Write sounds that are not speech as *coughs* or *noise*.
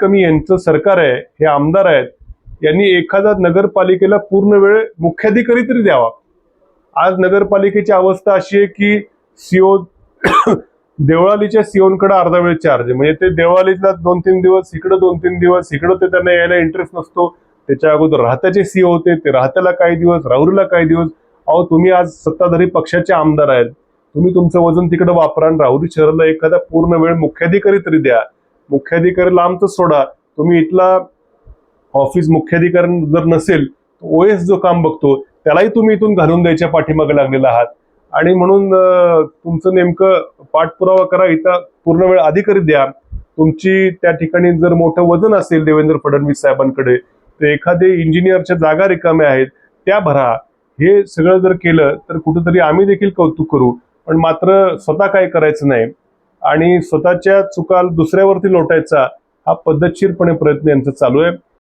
कमी यांचं सरकार आहे हे आमदार आहेत यांनी एखादा नगरपालिकेला पूर्ण वेळ मुख्याधिकारी तरी द्यावा. आज नगरपालिकेची अवस्था अशी आहे की सीओ *coughs* देवळालीच्या सीओनकडे अर्धा वेळ चार्ज म्हणजे ते देवळालीला दोन तीन दिवस इकडं दोन तीन दिवस इकडं ते त्यांना यायला इंटरेस्ट नसतो. त्याच्या अगोदर राहत्याचे सीओ होते ते राहत्याला काही दिवस राहुरीला काही दिवस. अहो तुम्ही आज सत्ताधारी पक्षाचे आमदार आहेत. तुम्ही तुमचं वजन तिकडे वापरा राहुरी शहराला एखादा पूर्ण वेळ मुख्याधिकारी तरी द्या. मुख्याधिकारी लांबच सोडा. तुम्ही इथला ऑफिस मुख्याधिकारी जर नसेल ओएस जो काम बघतो त्यालाही तुम्ही इथून घालून द्यायच्या पाठीमागे लागलेला आहात. आणि म्हणून तुमचं नेमकं पाठपुरावा करा इथं पूर्ण वेळ अधिकारी द्या. तुमची त्या ठिकाणी जर मोठं वजन असेल देवेंद्र फडणवीस साहेबांकडे तर एखादे इंजिनियरच्या जागा रिकाम्या आहेत त्या भरा. हे सगळं जर केलं तर कुठेतरी आम्ही देखील कौतुक करू. पण मात्र स्वतः काय करायचं नाही. आणि स्वतःच्या चुका दुसऱ्यावरती लोटायचा हा पद्धतशीरपणे प्रयत्न यांचा चालू आहे.